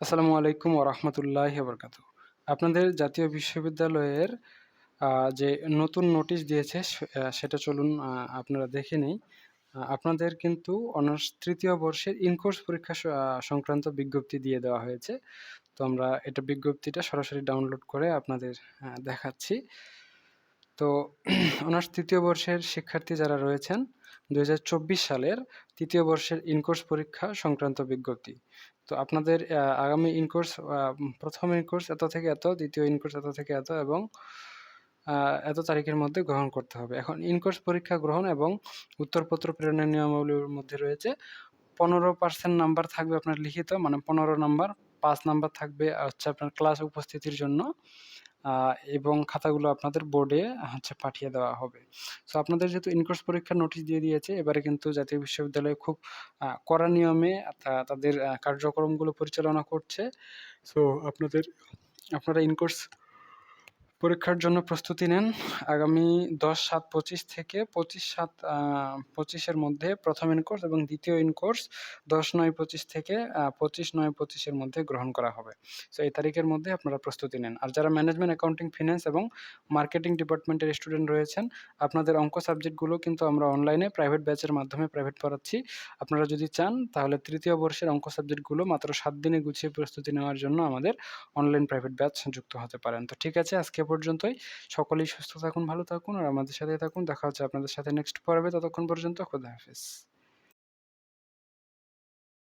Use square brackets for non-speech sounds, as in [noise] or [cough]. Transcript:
আসসালামু আলাইকুম ওরহমতুল্লাহ বরকাত আপনাদের জাতীয় বিশ্ববিদ্যালয়ের যে নতুন নোটিশ দিয়েছে সেটা চলুন আপনারা দেখে নেই। আপনাদের কিন্তু অনার্স তৃতীয় বর্ষের ইনকোর্স পরীক্ষা সংক্রান্ত বিজ্ঞপ্তি দিয়ে দেওয়া হয়েছে। তো আমরা এটা বিজ্ঞপ্তিটা সরাসরি ডাউনলোড করে আপনাদের দেখাচ্ছি। তো [clears throat] অনার্স তৃতীয় বর্ষের শিক্ষার্থী যারা রয়েছেন দুই হাজার চব্বিশ সালের তৃতীয় বর্ষের ইনকোর্স পরীক্ষা সংক্রান্ত বিজ্ঞপ্তি। তো আপনাদের আগামী ইনকোর্স প্রথম ইনকোর্স এত থেকে এত, দ্বিতীয় ইনকোর্স এত থেকে এত এবং এত তারিখের মধ্যে গ্রহণ করতে হবে। এখন ইনকোর্স পরীক্ষা গ্রহণ এবং উত্তরপত্র প্রেরণের নিয়মাবলীর মধ্যে রয়েছে, পনেরো পার্সেন্ট নাম্বার থাকবে আপনার লিখিত মানে পনেরো নাম্বার, পাঁচ নাম্বার থাকবে হচ্ছে আপনার ক্লাস উপস্থিতির জন্য। এবং খাতাগুলো আপনাদের বোর্ডে হচ্ছে পাঠিয়ে দেওয়া হবে। সো আপনাদের যেহেতু ইনকোর্স পরীক্ষার নোটিশ দিয়ে দিয়েছে, এবারে কিন্তু জাতীয় বিশ্ববিদ্যালয় খুব করা নিয়মে তাদের কার্যক্রমগুলো পরিচালনা করছে। সো আপনাদের, আপনারা ইনকোর্স পরীক্ষার জন্য প্রস্তুতি নেন। আগামী দশ সাত পঁচিশ থেকে পঁচিশ সাত পঁচিশের মধ্যে প্রথম ইনকোর্স এবং দ্বিতীয় ইনকোর্স দশ নয় পঁচিশ থেকে পঁচিশ নয় পঁচিশের মধ্যে গ্রহণ করা হবে। সো এই তারিখের মধ্যে আপনারা প্রস্তুতি নেন। আর যারা ম্যানেজমেন্ট, অ্যাকাউন্টিং ফিনান্স এবং মার্কেটিং ডিপার্টমেন্টের স্টুডেন্ট রয়েছেন, আপনাদের অঙ্ক সাবজেক্টগুলো কিন্তু আমরা অনলাইনে প্রাইভেট ব্যাচের মাধ্যমে প্রাইভেট পড়াচ্ছি। আপনারা যদি চান, তাহলে তৃতীয় বর্ষের অঙ্ক সাবজেক্টগুলো মাত্র সাত দিনে গুছিয়ে প্রস্তুতি নেওয়ার জন্য আমাদের অনলাইন প্রাইভেট ব্যাচ যুক্ত হতে পারেন। তো ঠিক আছে, আজকে পর্যন্তই। সকলেই সুস্থ থাকুন, ভালো থাকুন, আর আমাদের সাথে থাকুন। দেখা হচ্ছে আপনাদের সাথে নেক্সট পর্বে। ততক্ষণ পর্যন্ত খোদা হাফেজ।